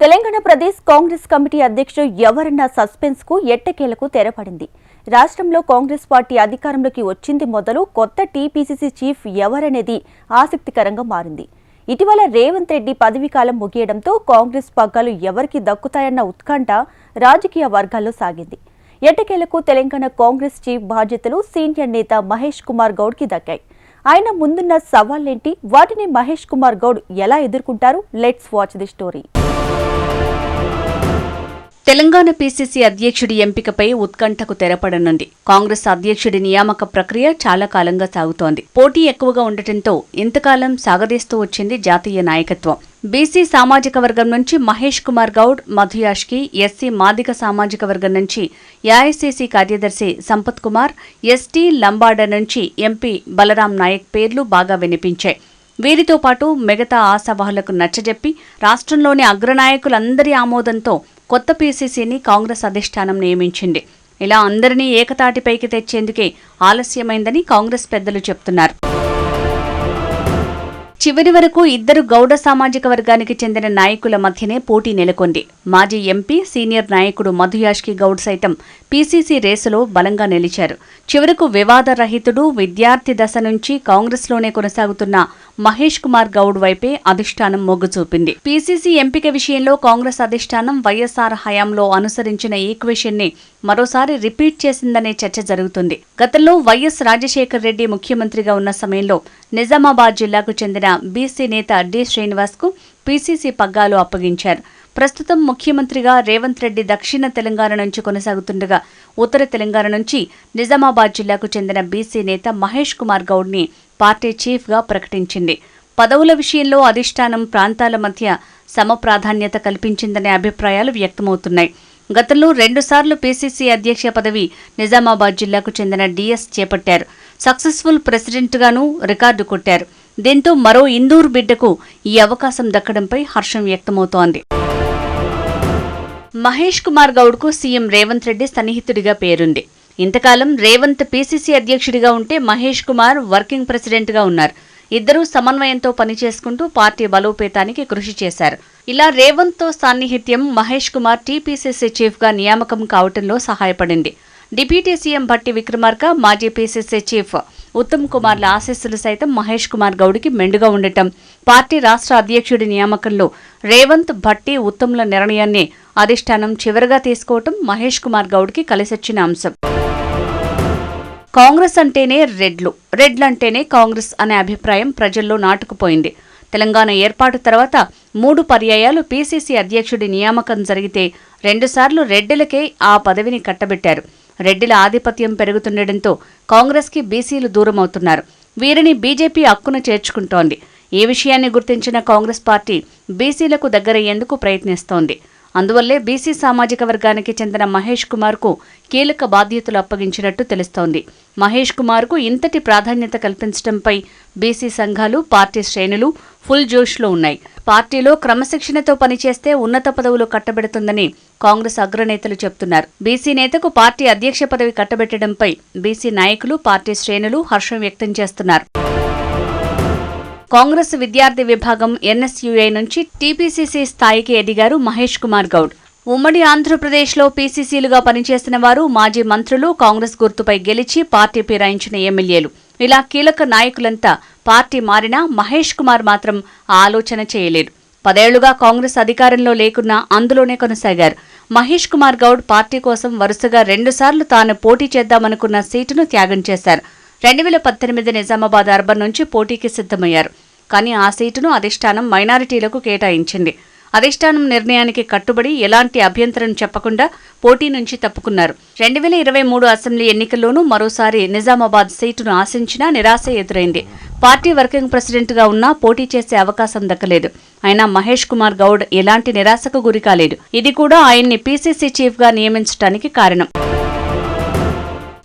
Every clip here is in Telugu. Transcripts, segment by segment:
తెలంగాణ ప్రదేశ్ కాంగ్రెస్ కమిటీ అధ్యక్షుడు ఎవరన్న సస్పెన్స్కు ఎట్టకేలకు తెరపడింది. రాష్ట్రంలో కాంగ్రెస్ పార్టీ అధికారంలోకి వచ్చింది మొదలు కొత్త టీపీసీసీ చీఫ్ ఎవరనేది ఆసక్తికరంగా మారింది. ఇటీవల రేవంత్ రెడ్డి పదవీకాలం ముగియడంతో కాంగ్రెస్ పగ్గాలు ఎవరికి దక్కుతాయన్న ఉత్కంఠ రాజకీయ వర్గాల్లో సాగింది. ఎట్టకేలకు తెలంగాణ కాంగ్రెస్ చీఫ్ బాధ్యతలు సీనియర్ నేత మహేష్ కుమార్ గౌడ్కి దక్కాయి. ఆయన ముందున్న సవాళ్ళేంటి వాటిని మహేష్ కుమార్ గౌడ్ ఎలా ఎదుర్కొంటారు? Let's watch the story Telangana PCC అధ్యక్షుడి ఎంపికపై ఉత్కంఠకు తెరపడనుంది. కాంగ్రెస్ అధ్యక్షుడి నియామక ప్రక్రియ చాలా కాలంగా సాగుతోంది. పోటీ ఎక్కువగా ఉండటంతో ఇంతకాలం సాగదీస్తూ వచ్చింది జాతీయ నాయకత్వం. బీసీ సామాజిక వర్గం నుంచి మహేష్ కుమార్ గౌడ్ మధుయాష్కి ఎస్సీ మాదిక సామాజిక వర్గం నుంచి ఏఐసీసీ కార్యదర్శి సంపత్ కుమార్ ఎస్టీ లంబాడ నుంచి ఎంపీ బలరాం నాయక్ పేర్లు బాగా వినిపించాయి. వీరితో పాటు మిగతా ఆశావాహులకు నచ్చజెప్పి రాష్ట్రంలోని అగ్రనాయకులందరి ఆమోదంతో కొత్త పీసీసీని కాంగ్రెస్ అధిష్టానం నియమించింది. ఇలా అందరినీ ఏకతాటిపైకి తెచ్చేందుకే ఆలస్యమైందని కాంగ్రెస్ పెద్దలు చెప్తున్నారు. చివరి వరకు ఇద్దరు గౌడ సామాజిక వర్గానికి చెందిన నాయకుల మధ్యనే పోటీ నెలకొంది. మాజీ ఎంపీ సీనియర్ నాయకుడు మధుయాష్కి గౌడ్ సైతం పీసీసీ రేసులో బలంగా నిలిచారు. చివరకు వివాదరహితుడు విద్యార్థి దశ నుంచి కాంగ్రెస్లోనే కొనసాగుతున్న మహేష్ కుమార్ గౌడ్ వైపే అధిష్టానం మొగ్గు చూపింది. పీసీసీ ఎంపిక విషయంలో కాంగ్రెస్ అధిష్టానం వైఎస్ఆర్ హయాంలో అనుసరించిన ఈక్వేషన్ని మరోసారి రిపీట్ చేసిందనే చర్చ జరుగుతుంది. గతంలో వైఎస్ రాజశేఖర్ రెడ్డి ముఖ్యమంత్రిగా ఉన్న సమయంలో నిజామాబాద్ జిల్లాకు చెందిన బీసీ నేత డి. శ్రీనివాస్కు పీసీసీ పగ్గాలు అప్పగించారు. ప్రస్తుతం ముఖ్యమంత్రిగా రేవంత్ రెడ్డి దక్షిణ తెలంగాణ నుంచి కొనసాగుతుండగా ఉత్తర తెలంగాణ నుంచి నిజామాబాద్ జిల్లాకు చెందిన బీసీ నేత మహేష్ కుమార్ గౌడ్ని పార్టీ చీఫ్గా ప్రకటించింది. పదవుల విషయంలో అధిష్టానం ప్రాంతాల మధ్య సమప్రాధాన్యత కల్పించిందనే అభిప్రాయాలు వ్యక్తమవుతున్నాయి. గతంలో రెండుసార్లు పీసీసీ అధ్యక్ష పదవి నిజామాబాద్ జిల్లాకు చెందిన డీఎస్ చేపట్టారు. సక్సెస్ఫుల్ ప్రెసిడెంట్గానూ రికార్డు కొట్టారు. దీంతో మరో ఇందూరు బిడ్డకు ఈ అవకాశం దక్కడంపై హర్షం వ్యక్తమవుతోంది. మహేష్ కుమార్ గౌడ్కు సీఎం రేవంత్ రెడ్డి సన్నిహితుడిగా పేరుంది. ఇంతకాలం రేవంత్ పీసీసీ అధ్యక్షుడిగా ఉంటే మహేష్ కుమార్ వర్కింగ్ ప్రెసిడెంట్గా ఉన్నారు. ఇద్దరూ సమన్వయంతో పనిచేసుకుంటూ పార్టీ బలోపేతానికి కృషి చేశారు. ఇలా రేవంత్తో సాన్నిహిత్యం మహేష్ కుమార్ టీపీసీసీ చీఫ్గా నియామకం కావటంలో సహాయపడింది. డిప్యూటీ సీఎం భట్టి విక్రమార్క మాజీ పీసీసీ చీఫ్ ఉత్తమ్ కుమార్ల ఆశీస్సులు సైతం మహేష్ కుమార్ గౌడ్కి మెండుగా ఉండటం పార్టీ రాష్ట్ర అధ్యక్షుడి నియామకంలో రేవంత్ భట్టి ఉత్తమ్ల నిర్ణయాన్ని అధిష్టానం చివరిగా తీసుకోవటం మహేష్ కుమార్ గౌడ్కి కలిసొచ్చిన అంశం. కాంగ్రెస్ అంటేనే రెడ్లు. రెడ్లంటేనే కాంగ్రెస్ అనే అభిప్రాయం ప్రజల్లో నాటుకుపోయింది. తెలంగాణ ఏర్పాటు తర్వాత మూడు పర్యాయాలు పీసీసీ అధ్యక్షుడి నియామకం జరిగితే రెండుసార్లు రెడ్డిలకే ఆ పదవిని కట్టబెట్టారు. రెడ్డిల ఆధిపత్యం పెరుగుతుండటంతో కాంగ్రెస్కి బీసీలు దూరమవుతున్నారు. వీరిని బీజేపీ హక్కున చేర్చుకుంటోంది. ఈ విషయాన్ని గుర్తించిన కాంగ్రెస్ పార్టీ బీసీలకు దగ్గరయ్యేందుకు ప్రయత్నిస్తోంది. అందువల్లే బీసీ సామాజిక వర్గానికి చెందిన మహేష్ కుమార్కు కీలక బాధ్యతలు అప్పగించినట్టు తెలుస్తోంది. మహేష్ కుమార్కు ఇంతటి ప్రాధాన్యత కల్పించడంపై బీసీ సంఘాలు పార్టీ శ్రేణులు ఫుల్ జోష్లో ఉన్నాయి. పార్టీలో క్రమశిక్షణతో పనిచేస్తే ఉన్నత పదవులు కట్టబెడుతుందని కాంగ్రెస్ అగ్రనేతలు చెబుతున్నారు. బీసీ నేతకు పార్టీ అధ్యక్ష పదవి కట్టబెట్టడంపై బీసీ నాయకులు పార్టీ శ్రేణులు హర్షం వ్యక్తం చేస్తున్నారు. కాంగ్రెస్ విద్యార్థి విభాగం ఎన్ఎస్యుఐ నుంచి టీపీసీసీ స్థాయికి ఎదిగారు మహేష్ కుమార్ గౌడ్. ఉమ్మడి ఆంధ్రప్రదేశ్లో పీసీసీలుగా పనిచేసిన వారు మాజీ మంత్రులు కాంగ్రెస్ గుర్తుపై గెలిచి పార్టీ ఫిరాయించిన ఎమ్మెల్యేలు. ఇలా కీలక నాయకులంతా పార్టీ మారినా మహేష్ కుమార్ మాత్రం ఆలోచన చేయలేరు పదేళ్ళుగా కాంగ్రెస్ అధికారంలో లేకున్నా అందులోనే కొనసాగారు. మహేష్ కుమార్ గౌడ్ పార్టీ కోసం వరుసగా రెండుసార్లు తాను పోటీ చేద్దామనుకున్న సీటును త్యాగం చేశారు. రెండు వేల పద్దెనిమిది నిజామాబాద్ అర్బన్ నుంచి పోటీకి సిద్ధమయ్యారు. కానీ ఆ సీటును అధిష్టానం మైనారిటీలకు కేటాయించింది. అధిష్టానం నిర్ణయానికి కట్టుబడి ఎలాంటి అభ్యంతరం చెప్పకుండా పోటీ నుంచి తప్పుకున్నారు. రెండు వేల ఇరవై మూడు అసెంబ్లీ ఎన్నికల్లోనూ మరోసారి నిజామాబాద్ సీటును ఆశించినా నిరాశ ఎదురైంది. పార్టీ వర్కింగ్ ప్రెసిడెంట్గా ఉన్నా పోటీ చేసే అవకాశం దక్కలేదు. అయినా మహేష్ కుమార్ గౌడ్ ఎలాంటి నిరాశకు గురికాలేదు. ఇది కూడా ఆయన్ని పీసీసీ చీఫ్గా నియమించడానికి కారణం.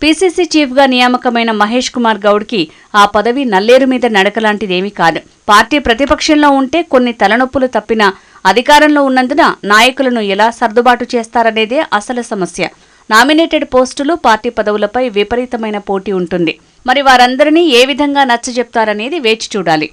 పీసీసీ చీఫ్గా నియామకమైన మహేష్ కుమార్ గౌడ్కి ఆ పదవి నల్లేరు మీద నడకలాంటిదేమీ కాదు. పార్టీ ప్రతిపక్షంలో ఉంటే కొన్ని తలనొప్పులు తప్పినా అధికారంలో ఉన్నందున నాయకులను ఎలా సర్దుబాటు చేస్తారనేదే అసలు సమస్య. నామినేటెడ్ పోస్టులు పార్టీ పదవులపై విపరీతమైన పోటీ ఉంటుంది. మరి వారందరినీ ఏ విధంగా నచ్చజెప్తారనేది వేచి చూడాలి.